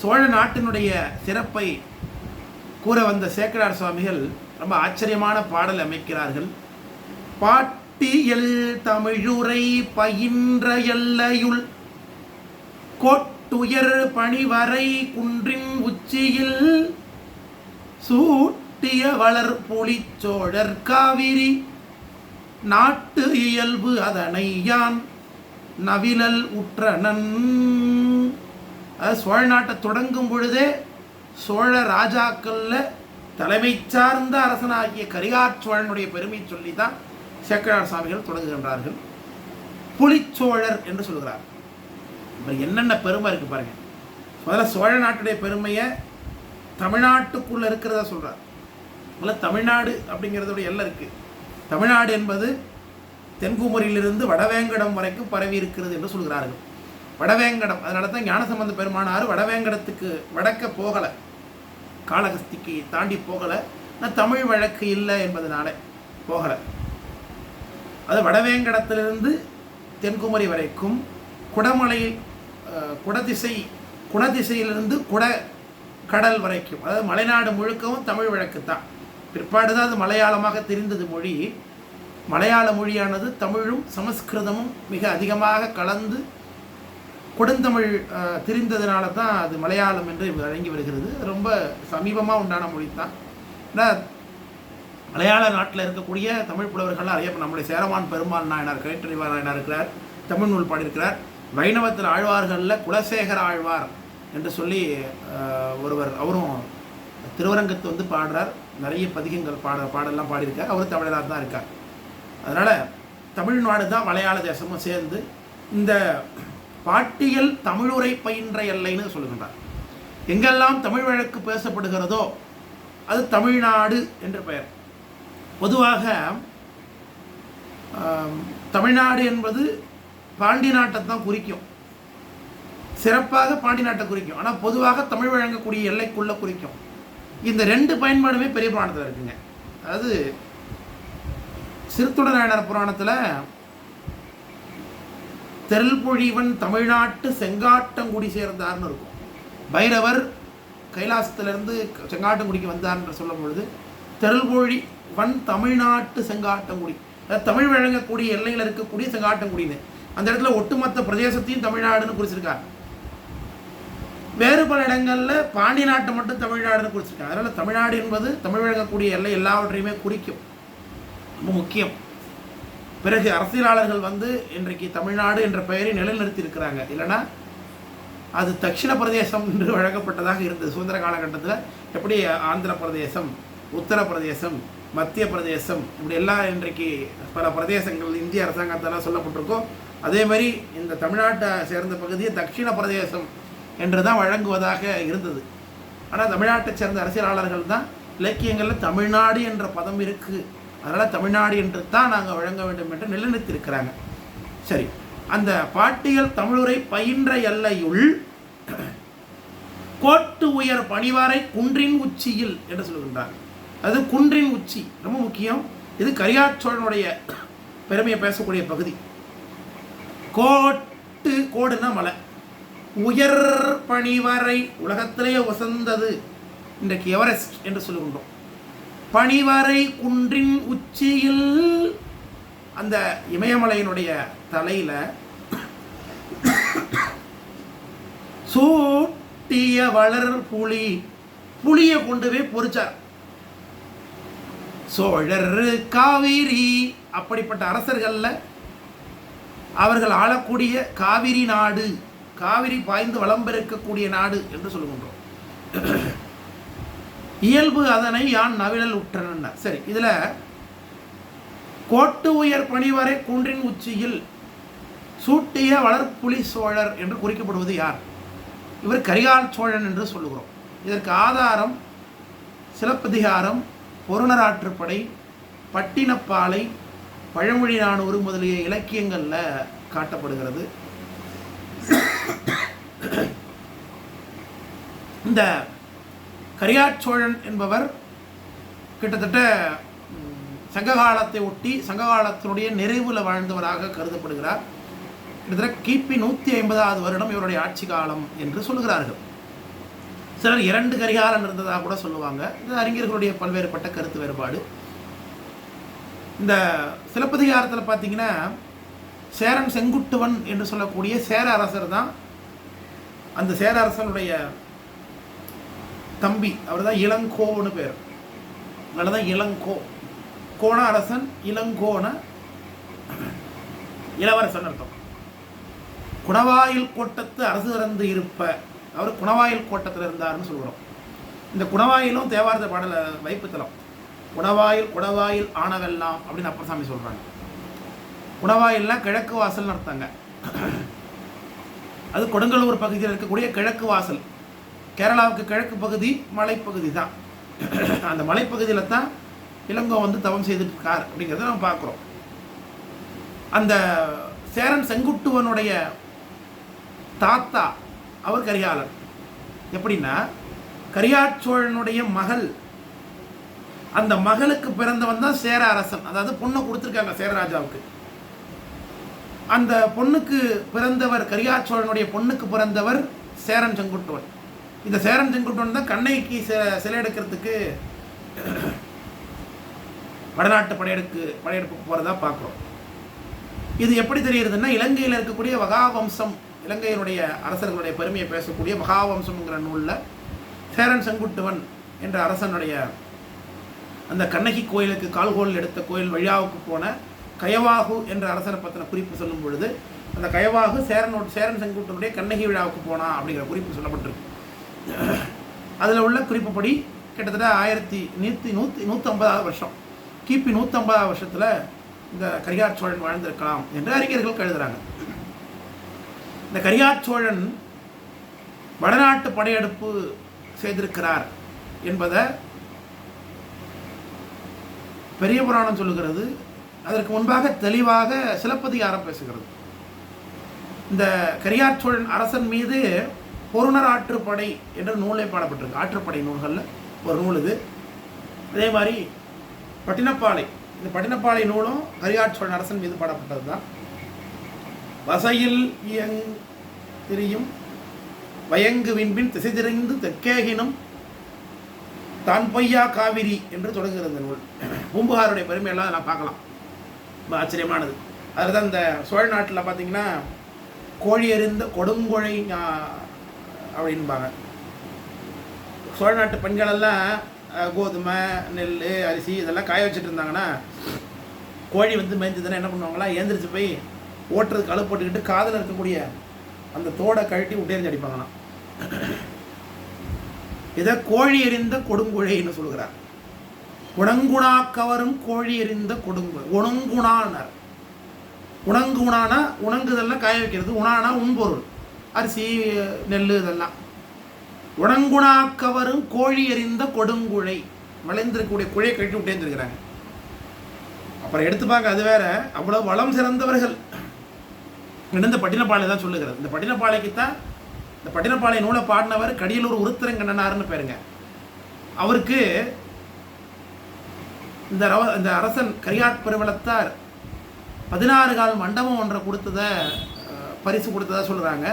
சோழ நாட்டினுடைய சிறப்பை கூற வந்த சேக்கடார் சுவாமிகள் ரொம்ப ஆச்சரியமான பாடல் அமைக்கிறார்கள். பாட்டியல் தமிழுரை பயின்ற எல்லையுள் கோட்டுயர் பணிவரை குன்றின் உச்சியில் சூட்டிய வளர் புலிச்சோழர் காவிரி நாட்டு இயல்பு அதனை யான் நவிலல் உற்றனன். அதாவது சோழ நாட்டை தொடங்கும் பொழுதே சோழ ராஜாக்களில் தலைமை சார்ந்த அரசனாகிய கரிகார் சோழனுடைய பெருமை சொல்லி தான் சேக்கரார் சாமிகள் தொடங்குகின்றார்கள். புலிச்சோழர் என்று சொல்கிறார். இப்போ என்னென்ன பெருமை இருக்குது பாருங்க. முதல்ல சோழ நாட்டுடைய பெருமையை தமிழ்நாட்டுக்குள்ளே இருக்கிறதா சொல்கிறார் முதல்ல தமிழ்நாடு அப்படிங்கிறதோட எல்லாம் இருக்குது தமிழ்நாடு என்பது தென்குமரியிலிருந்து வடவேங்கடம் வரைக்கும் பரவி இருக்கிறது என்று சொல்கிறார்கள். வடவேங்கடம். அதனால தான் ஞானசம்பந்த பெருமானார் வடவேங்கடத்துக்கு வடக்க போகலை. காளகஸ்திக்கு தாண்டி போகலை. நான் தமிழ் வழக்கு இல்லை என்பதனால போகலை. அது வடவேங்கடத்திலிருந்து தென்குமரி வரைக்கும் குடமலை குடதிசை குணதிசையிலிருந்து குட கடல் வரைக்கும். அதாவது மலைநாடு முழுக்கவும் தமிழ் வழக்கு தான். பிற்பாடு தான் அது மலையாளமாக தெரிந்தது மொழி. மலையாள மொழியானது தமிழும் சமஸ்கிருதமும் மிக அதிகமாக கலந்து கொடுந்தமிழ் தெரிந்ததுனால தான் அது மலையாளம் என்று வழங்கி வருகிறது. ரொம்ப சமீபமாக உண்டான மொழி தான். ஏன்னா மலையாள நாட்டில் இருக்கக்கூடிய தமிழ் புலவர்கள்லாம் அறியப்ப நம்முடைய சேரமான் பெருமாள் நாயனார் கேட்டறிவார் நாயனார் இருக்கிறார் தமிழ் நூல் பாடியிருக்கிறார். வைணவத்தில் ஆழ்வார்களில் குலசேகர ஆழ்வார் என்று சொல்லி ஒருவர் அவரும் திருவரங்கத்தை வந்து பாடுறார். நிறைய பதிகங்கள் பாட பாடலாம் பாடியிருக்கார். அவர் தமிழராக தான் இருக்கார். அதனால் தமிழ்நாடு தான் மலையாள தேசமும் சேர்ந்து இந்த பாட்டியல் தமிழுரை பயின்ற எல்லைன்னு சொல்லுகின்றார். எங்கெல்லாம் தமிழ் வழக்கு பேசப்படுகிறதோ அது தமிழ்நாடு என்று பெயர். பொதுவாக தமிழ்நாடு என்பது பாண்டி நாட்டை தான் குறிக்கும். சிறப்பாக பாண்டி நாட்டை குறிக்கும். ஆனால் பொதுவாக தமிழ் வழங்கக்கூடிய எல்லைக்குள்ளே குறிக்கும். இந்த ரெண்டு பயன்பாடுமே பெரிய புராணத்தில் இருக்குங்க. அதாவது சிறுத்துடனாயனர் புராணத்தில் தெருள்பொழிவன் தமிழ்நாட்டு செங்காட்டங்குடி சேர்ந்தார்னு இருக்கும். பைரவர் கைலாசத்திலிருந்து செங்காட்டங்குடிக்கு வந்தார் என்று சொல்லும் பொழுது தெருள்மொழி வன் தமிழ்நாட்டு செங்காட்டங்குடி. தமிழ் வழங்கக்கூடிய எல்லையில் இருக்கக்கூடிய செங்காட்டங்குடின்னு. அந்த இடத்துல ஒட்டுமொத்த பிரதேசத்தையும் தமிழ்நாடுன்னு குறிச்சிருக்காங்க. வேறு பல இடங்களில் பாண்டி நாட்டை மட்டும் தமிழ்நாடுன்னு குறிச்சிருக்காங்க. அதனால் தமிழ்நாடு என்பது தமிழ் வழங்கக்கூடிய எல்லை எல்லாவற்றையுமே குறிக்கும். ரொம்ப முக்கியம். பிறகு அரசியலாளர்கள் வந்து இன்றைக்கு தமிழ்நாடு என்ற பெயரை நிலைநிறுத்தி இருக்கிறாங்க இல்லைன்னா அது தட்சிண பிரதேசம் என்று வழங்கப்பட்டதாக இருந்தது. சுதந்திர காலகட்டத்தில் எப்படி ஆந்திர பிரதேசம் உத்தரப்பிரதேசம் மத்திய பிரதேசம் இப்படி எல்லாம் இன்றைக்கு பல பிரதேசங்கள் இந்திய அரசாங்கத்தால் சொல்லப்பட்டிருக்கோம் அதே மாதிரி இந்த தமிழ்நாட்டை சேர்ந்த பகுதியை தட்சிண பிரதேசம் என்று தான் வழங்குவதாக இருந்தது. ஆனால் தமிழ்நாட்டை சேர்ந்த அரசியலாளர்கள் தான் இலக்கியங்களில் தமிழ்நாடு என்ற பதம் இருக்குது அதனால் தமிழ்நாடு என்று தான் நாங்கள் வழங்க வேண்டும் என்று நிலைநிறுத்தியிருக்கிறாங்க. சரி அந்த பாட்டியல் தமிழுரை பயின்ற எல்லையுள் கோட்டு உயர் பணிவாரை குன்றின் உச்சியில் என்று சொல்கின்றார். அது குன்றின் உச்சி ரொம்ப முக்கியம். இது கரியாச்சோழனுடைய பெருமையை பேசக்கூடிய பகுதி. கோட்டு கோடுனா மலை. உயர் பணிவரை உலகத்திலேயே உசந்தது இன்றைக்கு எவரெஸ்ட் என்று சொல்லுகின்றோம். பனிவரை குன்றின் உச்சியில். அந்த இமயமலையினுடைய தலையில சூட்டிய வளர் புலி புலியை கொண்டு போய் பொறிச்சார். சோழர் காவிரி அப்படிப்பட்ட அரசர்கள்ல அவர்கள் ஆளக்கூடிய காவிரி நாடு காவிரி பாய்ந்து வளம் பெருக்கக்கூடிய நாடு என்று சொல்லுகின்றோம். இயல்பு அதனை யான் நவிழல் உற்றன சரி இதில் கோட்டு உயர் பணிவரை குன்றின் உச்சியில் சூட்டிய வளர்ப்புலி சோழர் என்று குறிக்கப்படுவது யார்? இவர் கரிகால் சோழன் என்று சொல்லுகிறோம். இதற்கு ஆதாரம் சிலப்பதிகாரம் பொருணராற்றுப்படை பட்டினப்பாலை பழமொழி நானூறு முதலிய இலக்கியங்களில் காட்டப்படுகிறது. இந்த கரியாச்சோழன் என்பவர் கிட்டத்தட்ட சங்ககாலத்தை ஒட்டி சங்ககாலத்தினுடைய நிறைவில் வாழ்ந்தவராக கருதப்படுகிறார். கிட்டத்தட்ட கிபி நூற்றி ஐம்பதாவது வருடம் இவருடைய ஆட்சி காலம் என்று சொல்கிறார்கள் சிலர் இரண்டு கரிகாலன் இருந்ததாக கூட சொல்லுவாங்க. இது அறிஞர்களுடைய பல்வேறுபட்ட கருத்து வேறுபாடு. இந்த சிலப்பதிகாரத்தில் பார்த்தீங்கன்னா சேரன் செங்குட்டுவன் என்று சொல்லக்கூடிய சேர அரசர் தான் அந்த சேர அரசனுடைய தம்பி அவர் தான் இளங்கோன்னு பேர். அதனால தான் இளங்கோ. கோண அரசன் இளங்கோன இளவரசன் அர்த்தம். குணவாயில் கோட்டத்து அரசு இறந்து இருப்ப அவர் குணவாயில் கோட்டத்தில் இருந்தார்னு சொல்கிறோம் இந்த குணவாயிலும் தேவாரத பாடல வைப்புத்தலம் குணவாயில் குடவாயில் ஆனவெல்லாம் அப்படின்னு அப்பசாமி சொல்கிறாங்க குணவாயில்னா கிழக்கு வாசல்னு அர்த்தங்க. அது கொடுங்கலூர் பகுதியில் இருக்கக்கூடிய கிழக்கு வாசல். கேரளாவுக்கு கிழக்கு பகுதி மலைப்பகுதி தான். அந்த மலைப்பகுதியில் தான் இளங்கோ வந்து தவம் செய்துட்டு இருக்கார் அப்படிங்கிறத நம்ம பார்க்குறோம். அந்த சேரன் செங்குட்டுவனுடைய தாத்தா அவர் கரிகாலன். எப்படின்னா கரியாச்சோழனுடைய மகள். அந்த மகளுக்கு பிறந்தவன் தான் சேர அரசன். அதாவது பொண்ணை கொடுத்துருக்காங்க சேரராஜாவுக்கு அந்த பொண்ணுக்கு பிறந்தவர் கரியாச்சோழனுடைய பொண்ணுக்கு பிறந்தவர் சேரன் செங்குட்டுவன். இந்த சேரன் செங்குட்டன் தான் கண்ணைக்கு சிலை எடுக்கிறதுக்கு வடநாட்டு படையெடுக்கு படையெடுப்புக்கு போகிறதா பார்க்குறோம். இது எப்படி தெரியுதுன்னா இலங்கையில் இருக்கக்கூடிய மகாவம்சம் இலங்கையினுடைய அரசர்களுடைய பெருமையை பேசக்கூடிய மகாவம்சம்ங்கிற நூலில் சேரன் செங்குட்டுவன் என்ற அரசனுடைய அந்த கண்ணகி கோயிலுக்கு கால்கோல் எடுத்த கோயில் வழியாவுக்கு போன கயவாகு என்ற அரசரை பற்றின குறிப்பு சொல்லும் பொழுது அந்த கயவாகு சேரனோட சேரன் செங்குட்டனுடைய கண்ணகி விழாவுக்கு போனா அப்படிங்கிற குறிப்பு சொல்லப்பட்டிருக்கு. அதில் உள்ள குறிப்புப்படி கிட்டத்தட்ட ஆயிரத்தி நூற்றி நூற்றி நூற்றம்பதாவது வருஷம். கிபி நூற்றம்பதாவது வருஷத்தில் இந்த கரிகார் சோழன் வாழ்ந்திருக்கலாம் என்று அறிஞர்கள் கருதுகிறாங்க இந்த கரிகார் சோழன் வடநாட்டு படையெடுப்பு செய்திருக்கிறார் என்பதை பெரிய புராணம் சொல்லுகிறது. அதற்கு முன்பாக தெளிவாக சிலப்பதிகாரம் பேசுகிறது. இந்த கரியார் சோழன் அரசன் மீது பொருணர் ஆற்றுப்படை என்ற நூலே பாடப்பட்டிருக்கு. ஆற்றுப்படை நூல்களில் ஒரு நூல் இது. அதே மாதிரி பட்டினப்பாலை. இந்த பட்டினப்பாலை நூலும் கரிகாட்சோழ அரசன் மீது பாடப்பட்டது தான் வசையில் இயங் திரியும். வயங்கு விண்பின் திசை திரிந்து தெற்கேகினும் தான் பொய்யா காவிரி என்று தொடங்குகிறது இந்த நூல். பூம்புகாருடைய பெருமையெல்லாம் நான் பார்க்கலாம். ரொம்ப ஆச்சரியமானது. அதில் தான் இந்த சோழ நாட்டில் பார்த்தீங்கன்னா கோழி எறிந்த கொடுங்கொழை அப்படின்பாங்க. சோழ நாட்டு பெண்களெல்லாம் கோதுமை நெல் அரிசி இதெல்லாம் காய வச்சுட்டு இருந்தாங்கன்னா கோழி வந்து மேய்ஞ்சதுன்னா என்ன பண்ணுவாங்களா ஏந்திரிச்சு போய் ஓட்டுறதுக்கு அழு போட்டுக்கிட்டு காதில் இருக்கக்கூடிய அந்த தோடை கழட்டி விட்டேறிஞ்சு அடிப்பாங்களாம். இதை கோழி எறிந்த கொடுங்குழைன்னு சொல்கிறார் குணங்குணா கவரும் கோழி எறிந்த கொடுங்குழை உணங்குணானர் உணங்குணானா உணங்குதெல்லாம் காய வைக்கிறது உணானா உன்பொருள் அரிசி நெல் இதெல்லாம். உணங்குணா கவரும் கோழி எறிந்த கொடுங்குழை. வளைந்திருக்கக்கூடிய குழையை கட்டி விட்டேந்துருக்கிறாங்க அப்புறம் எடுத்துப்பாங்க அது வேற. அவ்வளோ வளம் சிறந்தவர்கள். இந்த பட்டினப்பாலை தான் சொல்லுகிறது. இந்த பட்டினப்பாலைக்கு தான் இந்த பட்டினப்பாலை நூலை பாடினவர் கடியலூர் உருத்திரங்கண்ணனார்னு பேருங்க. அவருக்கு இந்த ரவ இந்த அரசன் கரியாட் பெருவளத்தார் பதினாறு கால் மண்டபம் ஒன்றை கொடுத்ததை பரிசு கொடுத்ததா சொல்கிறாங்க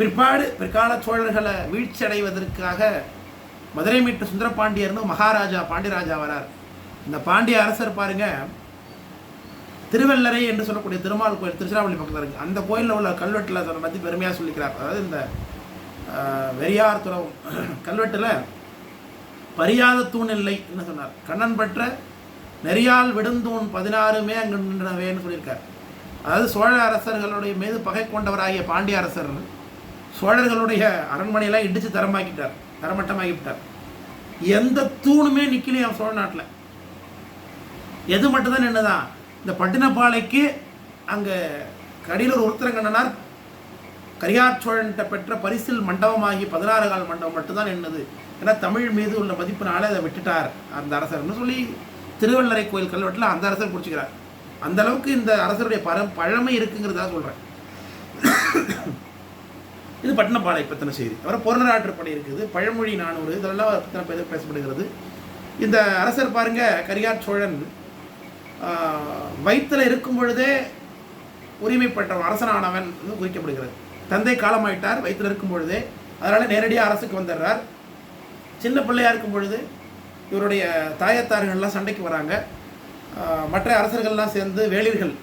பிற்பாடு பிற்கால சோழர்களை வீழ்ச்சி அடைவதற்காக மதுரை மீட்டு சுந்தரபாண்டியர்னு மகாராஜா பாண்டியராஜா வரார். இந்த பாண்டிய அரசர் பாருங்க திருவல்லரை என்று சொல்லக்கூடிய திருமால் கோயில் திருச்சிராப்பள்ளி பக்கத்தில் இருக்குது அந்த கோயிலில் உள்ள கல்வெட்டில் அதை பற்றி பெருமையாக சொல்லிக்கிறார். அதாவது இந்த வெறியார் துறவும் கல்வெட்டில் பரியாத தூண் இல்லை என்று சொன்னார். கண்ணன் பெற்ற நெறியால் விடுந்தூண் பதினாறுமே அங்கு நின்றனவேன்னு சொல்லியிருக்கார். அதாவது சோழ அரசர்களுடைய மீது பகை கொண்டவராகிய பாண்டிய அரசர் சோழர்களுடைய அரண்மனையெல்லாம் இடித்து தரமாக்கிட்டார் தரமட்டமாக்கிவிட்டார். எந்த தூணுமே நிற்கலையாம் சோழ நாட்டில். எது மட்டும்தான் நின்றுதான் இந்த பட்டினப்பாளைக்கு அங்கே கடிலூர் உருத்திரங்கண்ணனார் கரியார் சோழன்கிட்ட பெற்ற பரிசில் மண்டபமாகி பதினாறு கால் மண்டபம் மட்டும்தான் என்னது ஏன்னா தமிழ் மீது உள்ள மதிப்பினால அதை விட்டுட்டார் அந்த அரசர்னு சொல்லி திருவள்ளரை கோயில் கல்வெட்டில் அந்த அரசர் பிடிச்சிக்கிறார். அந்த அளவுக்கு இந்த அரசருடைய பர பழமை இருக்குங்கிறதா சொல்கிறேன் இது பட்டினப்பாலை பற்றின செய்தி. அப்புறம் பொருளாற்றுப்படை இருக்குது. பழமொழி நானூறு இதெல்லாம் பற்றின பேசப்படுகிறது. இந்த அரசர் பாருங்க கரியார் சோழன் வயிற்றில் இருக்கும் பொழுதே உரிமைப்பட்ட அரசனானவன் என்று குறிக்கப்படுகிறது. தந்தை காலமாயிட்டார் வயிற்றில் இருக்கும் பொழுதே. அதனால் நேரடியாக அரசுக்கு வந்துடுறார். சின்ன பிள்ளையாக இருக்கும் பொழுது இவருடைய தாயத்தார்கள்லாம் சண்டைக்கு வராங்க. மற்ற அரசர்கள்லாம் சேர்ந்து வேளிர்கள்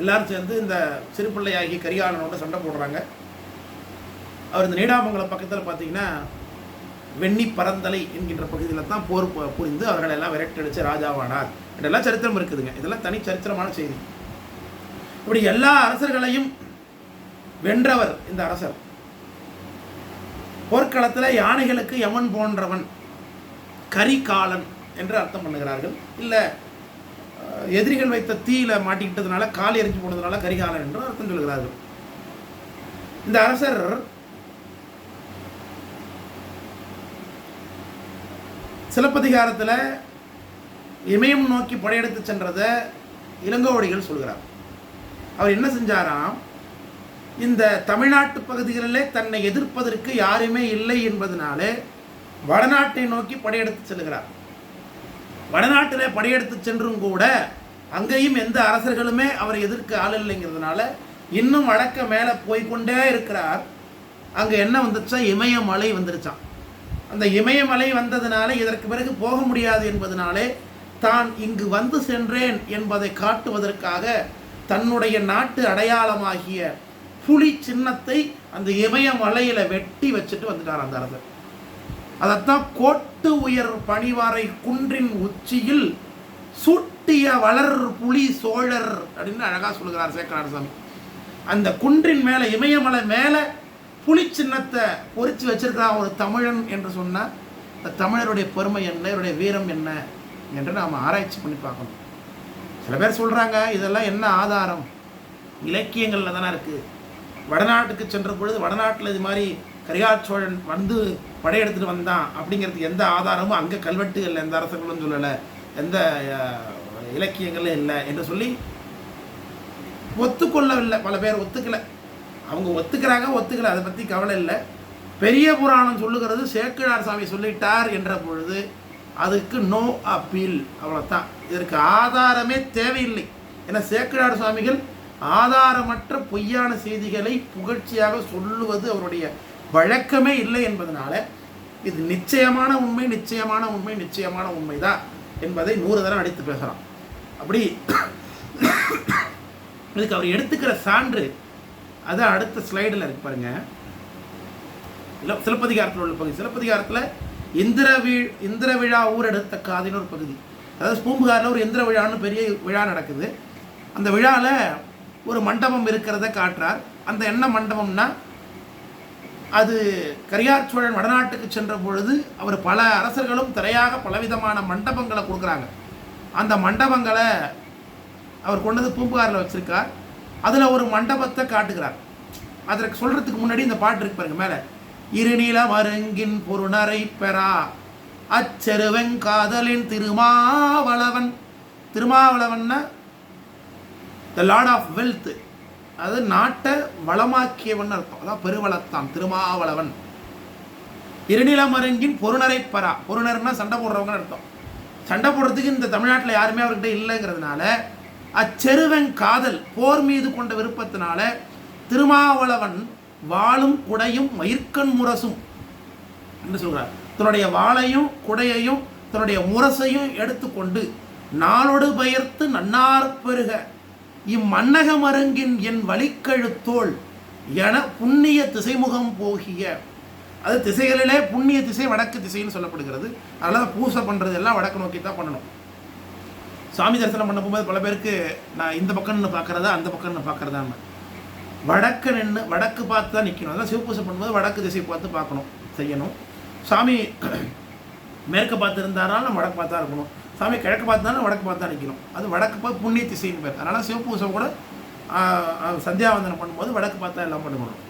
எல்லாரும் சேர்ந்து இந்த சிறு பிள்ளையாகி கரிகாலனோட சண்டை போடுறாங்க. அவர் இந்த நீடாமங்கலம் பக்கத்தில் பார்த்தீங்கன்னா வெண்ணி பரந்தலை என்கின்ற பகுதியில் தான் போர் புரிந்து அவர்கள் எல்லாம் விரட்டடிச்சு ராஜாவானார். இதெல்லாம் சரித்திரம் இருக்குதுங்க. இதெல்லாம் தனி சரித்திரமான செய்தி. இப்படி எல்லா அரசர்களையும் வென்றவர் இந்த அரசர். போர்க்களத்தில் யானைகளுக்கு யமன் போன்றவன் கரிகாலன் என்று அர்த்தம் பண்ணுகிறார்கள். இல்லை எதிரிகள் வைத்த தீயில மாட்டிக்கிட்டதுனால கால் எரிஞ்சு போனதுனால கரிகாலன் என்று அர்த்தம் சொல்கிறார்கள். இந்த அரசர் சிலப்பதிகாரத்தில் இமயம் நோக்கி படையெடுத்து சென்றதை இளங்கோவடிகள் சொல்கிறார். அவர் என்ன செஞ்சாராம்? இந்த தமிழ்நாட்டு பகுதிகளிலே தன்னை எதிர்ப்பதற்கு யாருமே இல்லை என்பதனாலே வடநாட்டை நோக்கி படையெடுத்து செல்கிறார். வடநாட்டிலே படையெடுத்து சென்றும் கூட அங்கேயும் எந்த அரசர்களுமே அவரை எதிர்க்க ஆள் இல்லைங்கிறதுனால இன்னும் வழக்க மேலே போய்க்கொண்டே இருக்கிறார். அங்கே என்ன வந்துச்சா இமயமலை வந்துருச்சான் அந்த இமயமலை வந்ததுனால இதற்கு பிறகு போக முடியாது என்பதனாலே தான் இங்கு வந்து சென்றேன் என்பதை காட்டுவதற்காக தன்னுடைய நாட்டு அடையாளமாகிய புலி சின்னத்தை அந்த இமயமலையில் வெட்டி வச்சுட்டு வந்துட்டார் அந்த அரசர். அதைத்தான் கோட்டு உயர் பணிவாரை குன்றின் உச்சியில் சூட்டிய வளர் புலி சோழர் அப்படின்னு அழகாக சொல்லுகிறார் சேக்கரார் சாமி. அந்த குன்றின் மேலே இமயமலை மேலே புலி சின்னத்தை பொறிச்சு வச்சிருக்கிறான் ஒரு தமிழன் என்று சொன்னால் இந்த தமிழருடைய பெருமை என்ன இவருடைய வீரம் என்ன என்று நாம் ஆராய்ச்சி பண்ணி பார்க்கணும். சில பேர் சொல்கிறாங்க இதெல்லாம் என்ன ஆதாரம்? இலக்கியங்களில் தானே இருக்குது வடநாட்டுக்கு சென்ற பொழுது வடநாட்டில் இது மாதிரி கரிகால் சோழன் வந்து படையெடுத்துட்டு வந்தான் அப்படிங்கிறதுக்கு எந்த ஆதாரமும் அங்கே கல்வெட்டுகள் எந்த அரசுகளும் சொல்லலை. எந்த இலக்கியங்களும் இல்லை என்று சொல்லி ஒத்துக்கொள்ளவில்லை. பல பேர் ஒத்துக்கலை. அவங்க ஒத்துக்கிறாங்க ஒத்துக்கல அதை பற்றி கவலை இல்லை. பெரிய புராணம் சொல்லுகிறது சேக்கிழார் சாமி சொல்லிட்டார் என்ற பொழுது அதுக்கு நோ அப்பீல் அவ்வளோதான் இதற்கு ஆதாரமே தேவையில்லை. ஏன்னா சேக்கிழார் சுவாமிகள் ஆதாரமற்ற பொய்யான செய்திகளை புகழ்ச்சியாக சொல்லுவது அவருடைய வழக்கமே இல்லை என்பதனால இது நிச்சயமான உண்மை நிச்சயமான உண்மை நிச்சயமான உண்மைதான் என்பதை நூறு தரம் அடித்து பேசுகிறான் அப்படி இதுக்கு அவர் எடுத்துக்கிற சான்று அதான் அடுத்த ஸ்லைடில் இருக்கு பாருங்க. சிலப்பதிகாரத்தில் உள்ள பகுதி. சிலப்பதிகாரத்தில் இந்திர வி இந்திர விழா ஊரெடுத்த காதின்னு ஒரு பகுதி. அதாவது பூம்புகாரில் ஒரு இந்திர விழான்னு பெரிய விழா நடக்குது. அந்த விழாவில் ஒரு மண்டபம் இருக்கிறத காட்டுறார். அந்த என்ன மண்டபம்னா அது கரியார் சோழன் வடநாட்டுக்கு சென்ற பொழுது அவர் பல அரசர்களும் திரையாக பலவிதமான மண்டபங்களை கொடுக்குறாங்க. அந்த மண்டபங்களை அவர் கொண்டது பூம்புகாரில் வச்சுருக்கார். அதில் ஒரு மண்டபத்தை காட்டுகிறார். அதற்கு சொல்கிறதுக்கு முன்னாடி இந்த பாட்டு இருக்கு பாருங்க மேலே. இருநில மருங்கின் பொருணரை பெறா. அச்செருவெங்காதலின் திருமாவளவன். திருமாவளவன்னா த லார்ட் ஆஃப் வெல்த் அது நாட்டை வளமாக்கியவன் அர்த்தம். அதான் பெருவளத்தான் திருமாவளவன். இருநிலமருங்கின் பொருணரை பெறா. பொருணர்னா சண்டை போடுறவங்க அர்த்தம். சண்டை போடுறதுக்கு இந்த தமிழ்நாட்டில் யாருமே அவர்கிட்ட இல்லைங்கிறதுனால அச்செருவன் காதல் போர் மீது கொண்ட விருப்பத்தினால திருமாவளவன் வாளும் குடையும் மயிர்க்கண் முரசும் என்று சொல்கிறார் தன்னுடைய வாளையும் குடையையும் தன்னுடைய முரசையும் எடுத்துக்கொண்டு நாளொடு பெயர்த்து நன்னார் பெருக. இம்மன்னக மருங்கின் என் வழிக்கழுத்தோள் என புண்ணிய திசைமுகம் போகிய. அது திசைகளிலே புண்ணிய திசை வடக்கு திசைன்னு சொல்லப்படுகிறது. அதனால் பூசை பண்ணுறது எல்லாம் வடக்கு நோக்கி தான் பண்ணணும். சாமி தரிசனம் பண்ண போகும்போது பல பேருக்கு நான் இந்த பக்கம் நின்று பார்க்குறதா அந்த பக்கம் நின்று பார்க்குறதான்னு. வடக்கு நின்று வடக்கு பார்த்து தான் நிற்கணும் அதான் சிவபூசை பண்ணும்போது வடக்கு திசை பார்த்து பார்க்கணும் செய்யணும். சாமி மேற்கு பார்த்து இருந்தாலும் நம்ம வடக்கு பார்த்தா இருக்கணும். சாமி கிழக்கு பார்த்தாலும் வடக்கு பார்த்தா நிற்கணும் அது வடக்கு பார்த்து புண்ணிய திசைன்னு பேர். அதனால் சிவபூசை கூட சந்தியாவந்தனம் பண்ணும்போது வடக்கு பார்த்தா எல்லாம் பண்ணணும்.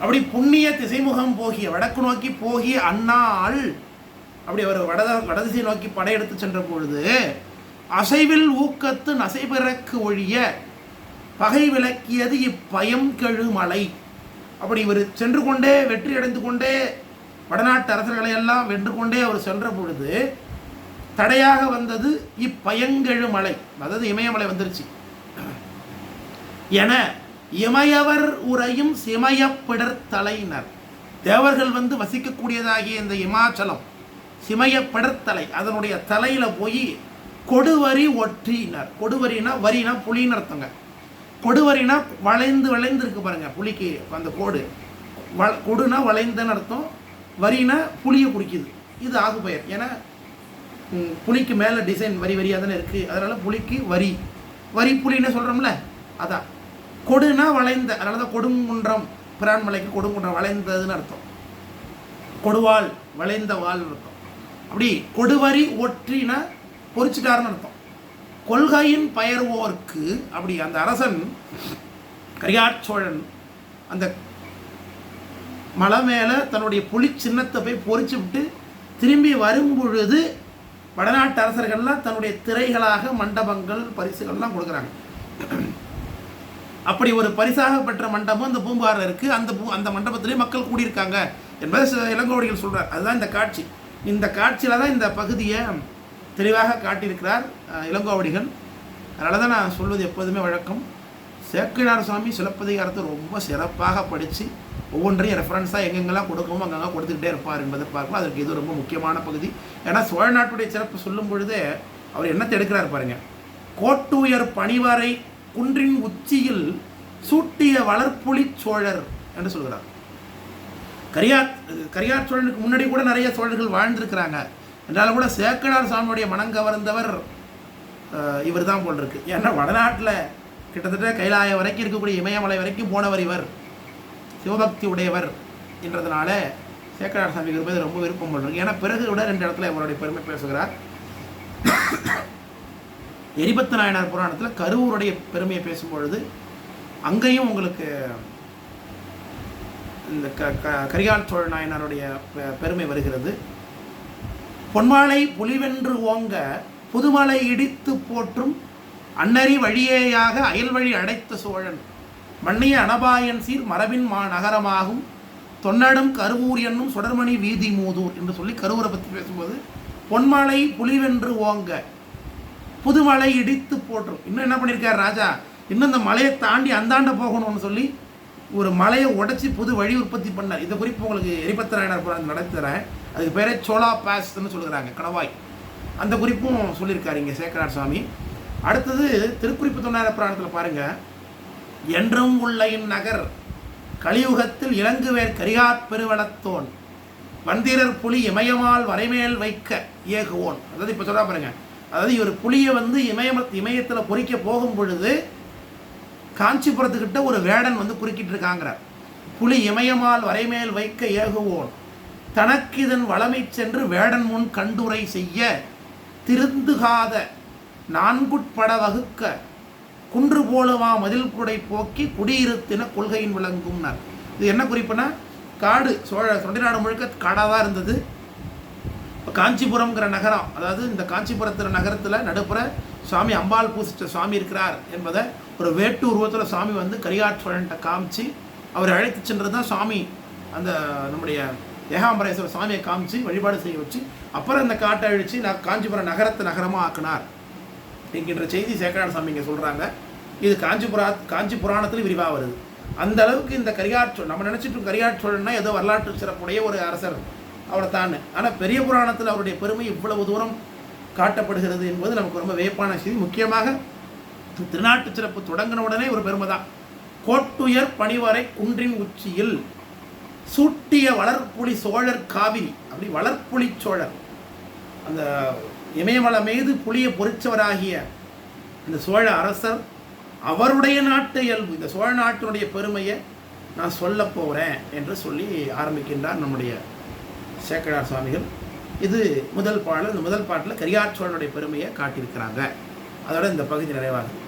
அப்படி புண்ணிய திசைமுகம் போகிய வடக்கு நோக்கி போகிய அண்ணாள் அப்படி அவர் வடத வடதிசை நோக்கி படையெடுத்து சென்ற பொழுது அசைவில் ஊக்கத்து நசைபிறக்கு ஒழிய பகை விளக்கியது இப்பயம் கெழுமலை. அப்படி இவர் சென்று கொண்டே வெற்றி அடைந்து கொண்டே வடநாட்டு அரசர்களை எல்லாம் வென்று கொண்டே அவர் சென்ற பொழுது தடையாக வந்தது இப்பயங்கெழு மலை அதாவது இமயமலை வந்துருச்சு. என இமயவர் உரையும் சிமயப்பிடர் தலையினர். தேவர்கள் வந்து வசிக்கக்கூடியதாகிய இந்த இமாச்சலம். சிமய படர்த்தலை அதனுடைய தலையில் போய் கொடுவரி ஒற்றினர். கொடுவரினா வரினா புலின்னு அர்த்தங்க. கொடுவரினா வளைந்து வளைந்து இருக்கு பாருங்க புலிக்கு அந்த கோடு. வ கொடுனா வளைந்துன்னு அர்த்தம் வரினா புளியை குறிக்குது. இது ஆகு பெயர். ஏன்னா புலிக்கு மேலே டிசைன் வரி வரியாக தானே இருக்குது அதனால் புலிக்கு வரி. வரி புலின்னு சொல்கிறோம்ல அதான். கொடுனா வளைந்த அதனால தான் கொடுங்குன்றம் பிரான்மலைக்கு கொடுங்குன்றம் வளைந்ததுன்னு அர்த்தம். கொடுவாள் வளைந்த வாள் அர்த்தம். அப்படி கொடுவரி ஒற்றினா பொறிச்சிட்டாருன்னு அர்த்தம். கொள்கையின் பயர்வோர்க்கு அப்படி அந்த அரசன் கரியாச்சோழன் அந்த மலை மேலே தன்னுடைய புலி சின்னத்தை போய் பொறிச்சு விட்டு திரும்பி வரும்பொழுது வடநாட்டு அரசர்கள்லாம் தன்னுடைய திரைகளாக மண்டபங்கள் பரிசுகள்லாம் கொடுக்குறாங்க. அப்படி ஒரு பரிசாக பெற்ற மண்டபம் அந்த பூம்பாரில் இருக்குது அந்த பூ அந்த மண்டபத்திலே மக்கள் கூடியிருக்காங்க என்பதை சில சொல்கிறார் அதுதான் இந்த காட்சி. இந்த காட்சியில் தான் இந்த பகுதியை தெளிவாக காட்டியிருக்கிறார் இளங்கோவடிகள். அதனால தான் நான் சொல்வது எப்போதுமே வழக்கம். சேக்கிழார் சுவாமி சிலப்பதிகாரத்தை ரொம்ப சிறப்பாக படித்து ஒவ்வொன்றையும் ரெஃபரன்ஸாக எங்கெங்கெல்லாம் கொடுக்கணுமோ அங்கங்கே கொடுத்துக்கிட்டே இருப்பார் என்பதை பார்க்கலாம் அதற்கு இது ரொம்ப முக்கியமான பகுதி. ஏன்னா சோழ நாட்டுடைய சிறப்பு சொல்லும் பொழுதே அவர் என்னத்தை எடுக்கிறார் பாருங்கள் கோட்டுயர் பணிவரை குன்றின் உச்சியில் சூட்டிய வளர்ப்புலி சோழர் என்று சொல்கிறார். கரியார் கரியார் சோழனுக்கு முன்னாடி கூட நிறைய சோழர்கள் வாழ்ந்திருக்கிறாங்க. என்றாலும் கூட சேக்கடார் சாமியுடைய மனங்கவர்ந்தவர் இவர் தான் போல் இருக்கு ஏன்னா வடநாட்டில் கிட்டத்தட்ட கைலாய வரைக்கும் இருக்கக்கூடிய இமயமலை வரைக்கும் போனவர் இவர். சிவபக்தி உடையவர் என்றதுனால சேக்கடார் சாமி இருப்பது ரொம்ப விருப்பம் பண்ணுறோம் ஏன்னா பிறகு கூட ரெண்டு இடத்துல இவருடைய பெருமை பேசுகிறார். எரிபத்து நாயனார் புராணத்தில் கருவூருடைய பெருமையை பேசும்பொழுது அங்கேயும் உங்களுக்கு இந்த க க கரிகால் சோழ நாயனாருடைய பெ- பெருமை வருகிறது. பொன்மாலை புலிவென்று ஓங்க புதுமலை இடித்து போற்றும் அன்னரி வழியேயாக அயல்வழி அடைத்த சோழன் மன்னிய அனபாயன் சீர் மரபின் மா நகரமாகும். தொன்னடும் கருவூர் என்னும் சுடர்மணி வீதி மூதூர் என்று சொல்லி கருவூரை பற்றி பேசும்போது பொன்மலை புலிவென்று ஓங்க புதுமலை இடித்து போற்றும். இன்னும் என்ன பண்ணியிருக்கார் ராஜா? இன்னும் இந்த மலையை தாண்டி அந்தாண்ட போகணும்னு சொல்லி ஒரு மலையை உடைச்சி புது வழி உற்பத்தி பண்ணார். இந்த குறிப்பு உங்களுக்கு எரிபத்திராயணர் புராணம் நடத்துகிறேன் அதுக்கு பேரே சோலா பாஸ்ன்னு சொல்லுறாங்க கணவாய். அந்த குறிப்பும் சொல்லியிருக்காரு இங்கே சேக்கரார் சுவாமி அடுத்தது திருக்குறிப்பு தொண்டாயிர புராணத்தில் பாருங்கள் என்றும் உள்ள இந்நகர் கலியுகத்தில் இளங்குவேர் கரிகாற் பெருவளத்தோன் வந்திரர் புலி இமயமால் வரைமேல் வைக்க ஏகுவோன் அதாவது இப்போ சொல்கிறா பாருங்கள் அதாவது இவர் புலியை வந்து இமயம் இமயத்தில் பொறிக்க போகும் பொழுது காஞ்சிபுரத்துக்கிட்ட ஒரு வேடன் வந்து குறுக்கிட்டிருக்காங்கிறார். புலி இமயமால் வரைமேல் வைக்க ஏகுவோன். தனக்கிதன் வளமை சென்று வேடன் முன் கண்டுரை செய்ய திருந்துகாத நான்குட்பட வகுக்க குன்று போலுமா மதில் குடை போக்கி குடியிருத்தின கொள்கையின் விளங்கும்னார். இது என்ன குறிப்புனா காடு சோழ தொண்டை நாடு முழுக்க காடாக தான் இருந்தது. காஞ்சிபுரம்ங்கிற நகரம் அதாவது இந்த காஞ்சிபுரத்தில் நகரத்தில் நடுப்புற சுவாமி அம்பாள் பூசித்த சுவாமி இருக்கிறார் என்பதை ஒரு வேட்டு உருவத்தில் சுவாமி வந்து கரிகாட்சோழன்ட்ட காமிச்சு அவரை அழைத்து சென்றது தான் சுவாமி அந்த நம்முடைய ஏகாம்பரேஸ்வரர் சுவாமியை காமிச்சு வழிபாடு செய்ய வச்சு அப்புறம் இந்த காட்டை அழித்து நான் காஞ்சிபுரம் நகரத்தை நகரமாக ஆக்கினார் என்கின்ற செய்தி சேக்கராட சாமி இங்கே சொல்கிறாங்க இது காஞ்சிபுரா காஞ்சி புராணத்தில் விரிவாக வருது. அந்த அளவுக்கு இந்த கரியாற்றோழன் நம்ம நினச்சிட்டு கரிகாட்சோழன்னா ஏதோ வரலாற்று சிறப்புடைய ஒரு அரசர். அவரை ஆனால் பெரிய புராணத்தில் அவருடைய பெருமை இவ்வளவு தூரம் காட்டப்படுகிறது என்பது நமக்கு ரொம்ப வியப்பான செய்தி. முக்கியமாக திருநாட்டு சிறப்பு தொடங்கின உடனே ஒரு பெருமை தான். கோட்டுயர் பணிவரை குன்றின் உச்சியில் சூட்டிய வளர்ப்புலி சோழர் காவிரி. அப்படி வளர்ப்புலி சோழர். அந்த இமயமலை மீது புலியை பொறிச்சவராகிய இந்த சோழ அரசர் அவருடைய நாட்டு இயல்பு. இந்த சோழ நாட்டினுடைய பெருமையை நான் சொல்ல போகிறேன் என்று சொல்லி ஆரம்பிக்கின்றார் நம்முடைய சேக்கடார் சுவாமிகள் இது முதல் பாடல் இந்த முதல் பாட்டில் கரியார் சோழனுடைய பெருமையை காட்டியிருக்கிறாங்க. அதோட இந்த பகுதி நிறைவாகுது.